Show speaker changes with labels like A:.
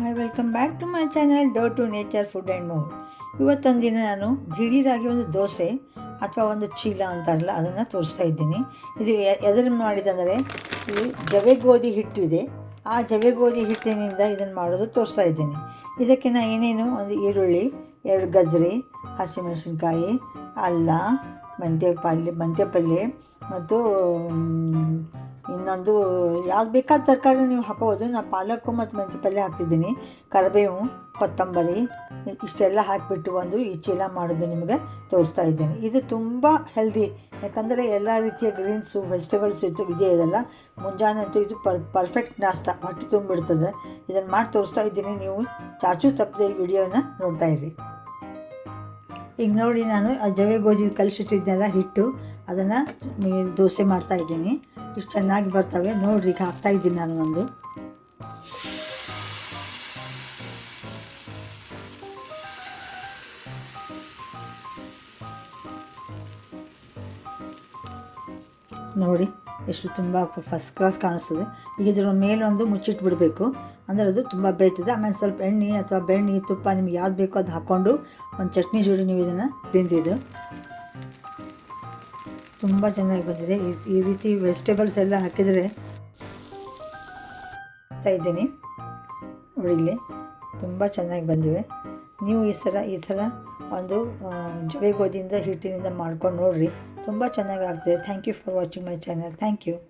A: Hi welcome back to my channel do to nature food and move ಇವತ್ತೊಂದು ದಿನ ನಾನು ದಿಢೀರಾಗಿ ಒಂದು ದೋಸೆ ಅಥವಾ ಒಂದು ಚೀಲ ಅಂತಾರಲ್ಲ, ಅದನ್ನು ತೋರಿಸ್ತಾ ಇದ್ದೀನಿ. ಇದು ಎದರ ಮಾಡಿದಂದರೆ ಇದು ಜವೆ ಗೋಧಿ ಹಿಟ್ಟು ಇದೆ. ಆ ಜವೆ ಗೋಧಿ ಹಿಟ್ಟಿನಿಂದ ಇದನ್ನು ಮಾಡೋದು ತೋರಿಸ್ತಾ ಇದ್ದೀನಿ. ಇದಕ್ಕೆ ನಾನು ಏನೇನು, ಒಂದು ಈರುಳ್ಳಿ, ಎರಡು ಗಜ್ರಿ ಹಸಿಮೆಣಸಿನ್ಕಾಯಿ, ಅಲ್ಲ, ಮೆಂತ್ಯ ಪಲ್ಯ ಮೆಂತ್ಯ ಪಲ್ಯ ಮತ್ತು ಇನ್ನೊಂದು ಯಾವ್ದು ಬೇಕಾದ ತರಕಾರಿ ನೀವು ಹಾಕೋಬೋದು. ನಾನು ಪಾಲಕ್ಕು ಮತ್ತು ಮೆಂತ್ಯ ಪಲ್ಯ ಹಾಕ್ತಿದ್ದೀನಿ. ಕರಿಬೇವು, ಕೊತ್ತಂಬರಿ, ಇಷ್ಟೆಲ್ಲ ಹಾಕಿಬಿಟ್ಟು ಒಂದು ಈ ಚೀಲ ಮಾಡೋದು ನಿಮಗೆ ತೋರಿಸ್ತಾ ಇದ್ದೀನಿ. ಇದು ತುಂಬ ಹೆಲ್ದಿ ಯಾಕಂದರೆ ಎಲ್ಲ ರೀತಿಯ ಗ್ರೀನ್ಸು ವೆಜಿಟೇಬಲ್ಸ್ ಇತ್ತು ಇದೆ ಇದೆಲ್ಲ. ಮುಂಜಾನೆ ಅಂತೂ ಇದು ಪರ್ ಪರ್ಫೆಕ್ಟ್ ನಾಷ್ಟ. ಹೊಟ್ಟೆ ತುಂಬಿಡ್ತದೆ. ಇದನ್ನು ಮಾಡಿ ತೋರಿಸ್ತಾ ಇದ್ದೀನಿ. ನೀವು ಚಾಚು ತಪ್ಪದೆ ಈ ವಿಡಿಯೋನ ನೋಡ್ತಾ ಇರಿ. ಈಗ ನೋಡಿ ನಾನು ಜವೆ ಗೋಧಿ ಕಲಿಸಿಟ್ಟಿದ್ದೆಲ್ಲ ಹಿಟ್ಟು. ಅದನ್ನು ದೋಸೆ ಮಾಡ್ತಾ ಇಷ್ಟು ಚೆನ್ನಾಗಿ ಬರ್ತವೆ. ನೋಡ್ರಿ ಈಗ ಹಾಕ್ತಾ ಇದ್ದೀನಿ ನಾನು ಒಂದು. ನೋಡಿ, ಎಷ್ಟು ತುಂಬ ಫಸ್ಟ್ ಕ್ಲಾಸ್ ಕಾಣಿಸ್ತದೆ. ಈಗ ಇದರ ಮೇಲೊಂದು ಮುಚ್ಚಿಟ್ಟು ಬಿಡಬೇಕು. ಅಂದರೆ ಅದು ತುಂಬ ಬೇಯ್ತದೆ. ಆಮೇಲೆ ಸ್ವಲ್ಪ ಎಣ್ಣೆ ಅಥವಾ ಬೆಣ್ಣೆ ತುಪ್ಪ ನಿಮ್ಗೆ ಯಾವ್ದು ಬೇಕೋ ಅದು ಹಾಕ್ಕೊಂಡು ಒಂದು ಚಟ್ನಿ ಜೋಡಿ ನೀವು ಇದನ್ನು ತಿಂದಿದ್ದು. ತುಂಬ ಚೆನ್ನಾಗಿ ಬಂದಿದೆ. ಈ- ರೀತಿ ವೆಜಿಟೇಬಲ್ಸ್ ಎಲ್ಲ ಹಾಕಿದರೆ ಇದ್ದೀನಿ. ನೋಡಿ ಇಲ್ಲಿ ತುಂಬ ಚೆನ್ನಾಗಿ ಬಂದಿವೆ. ನೀವು ಈ ಸಲ, ಈ ಥರ ಒಂದು ಜವೆ ಗೋಧಿಯಿಂದ ಹಿಟ್ಟಿನಿಂದ ಮಾಡ್ಕೊಂಡು ನೋಡಿರಿ. ತುಂಬ ಚೆನ್ನಾಗಿ ಆಗ್ತದೆ thank you for watching my channel thank you